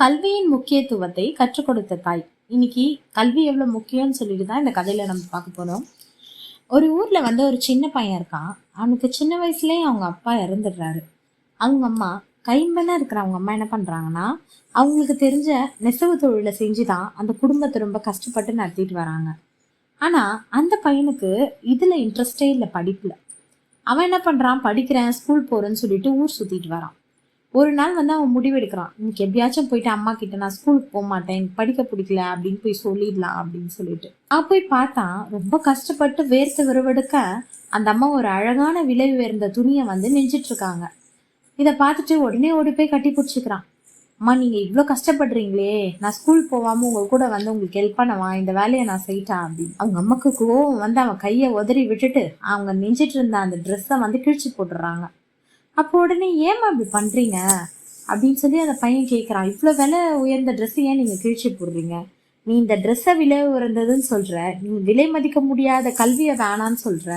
கல்வியின் முக்கியத்துவத்தை கற்றுக் கொடுத்த தாய். இன்னைக்கு கல்வி எவ்வளோ முக்கியம்னு சொல்லிட்டு தான் இந்த கதையில நம்ம பார்க்க போறோம். ஒரு ஊர்ல வந்து ஒரு சின்ன பையன் இருக்கான். அவனுக்கு சின்ன வயசுலயே அவங்க அப்பா இறந்துடுறாரு. அவங்க அம்மா கைம்பெண்ணா இருக்கிற அவங்க அம்மா என்ன பண்றாங்கன்னா அவங்களுக்கு தெரிஞ்ச நெசவு தொழிலை செஞ்சு தான் அந்த குடும்பத்தை ரொம்ப கஷ்டப்பட்டு நடத்திட்டு வராங்க. ஆனா அந்த பையனுக்கு இதுல இன்ட்ரெஸ்டே இல்லை படிப்புல. அவன் என்ன பண்றான்? படிக்கிறேன் ஸ்கூல் போறேன்னு சொல்லிட்டு ஊர் சுத்திட்டு வரான். ஒரு நாள் வந்து அவன் முடிவெடுக்கிறான். இன்னைக்கு எப்படியாச்சும் போயிட்டு அம்மா கிட்ட நான் ஸ்கூலுக்கு போக மாட்டேன். எனக்கு படிக்க பிடிக்கல அப்படின்னு போய் சொல்லிடலாம் அப்படின்னு சொல்லிட்டு. அவன் போய் பார்த்தான். ரொம்ப கஷ்டப்பட்டு வேர்த்து விறுவெடுக்க அந்த அம்மா ஒரு அழகான விலை உயர்ந்த துணியை வந்து நெஞ்சிட்டு இருக்காங்க இதை பார்த்துட்டு உடனே ஓடி போய் கட்டி பிடிச்சிக்கிறான். அம்மா நீங்கள் இவ்வளோ கஷ்டப்படுறீங்களே. நான் ஸ்கூல் போகாமல் உங்கள் கூட வந்து உங்களுக்கு ஹெல்ப் பண்ணவா? இந்த வேலையை நான் செய்யிட்டா? அப்படின்னு. அவங்க அம்மாக்கு கோவம் வந்து அவன் கையை உதறி விட்டுட்டு அவங்க நெஞ்சிட்டு இருந்த அந்த ட்ரெஸ்ஸை வந்து கிழிச்சு போட்டுடுறாங்க. அப்போ உடனே ஏம்மா இப்படி பண்ணுறீங்க அப்படின்னு சொல்லி அந்த பையன் கேட்குறான் இவ்வளோ விலை உயர்ந்த ட்ரெஸ் ஏன் நீங்கள் கிழிச்சு போடுறீங்க? நீ இந்த ட்ரெஸ்ஸை விலை உயர்ந்ததுன்னு சொல்கிற நீ விலை மதிக்க முடியாத கல்வியை வேணான்னு சொல்கிற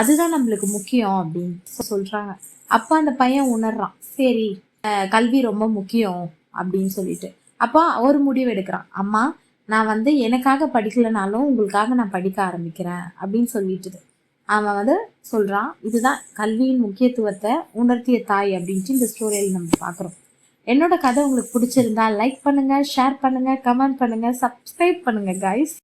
அதுதான் நம்மளுக்கு முக்கியம் அப்படின்னு சொல்கிறாங்க அப்போ அந்த பையன் உணர்றான். சரி கல்வி ரொம்ப முக்கியம் அப்படின்னு சொல்லிட்டு. அப்போ ஒரு முடிவு எடுக்கிறான். அம்மா நான் வந்து எனக்காக படிக்கலைனாலும் உங்களுக்காக நான் படிக்க ஆரம்பிக்கிறேன் அப்படின்னு சொல்லிட்டுது. அவன் வந்து சொல்கிறான் இதுதான் கல்வியின் முக்கியத்துவத்தை உணர்த்திய தாய் அப்படின்ட்டு இந்த ஸ்டோரியில் நம்ம பார்க்குறோம். என்னோட கதை உங்களுக்கு பிடிச்சிருந்தா லைக் பண்ணுங்கள் ஷேர் பண்ணுங்கள் கமெண்ட் பண்ணுங்கள் சப்ஸ்கிரைப் பண்ணுங்கள் கைஸ்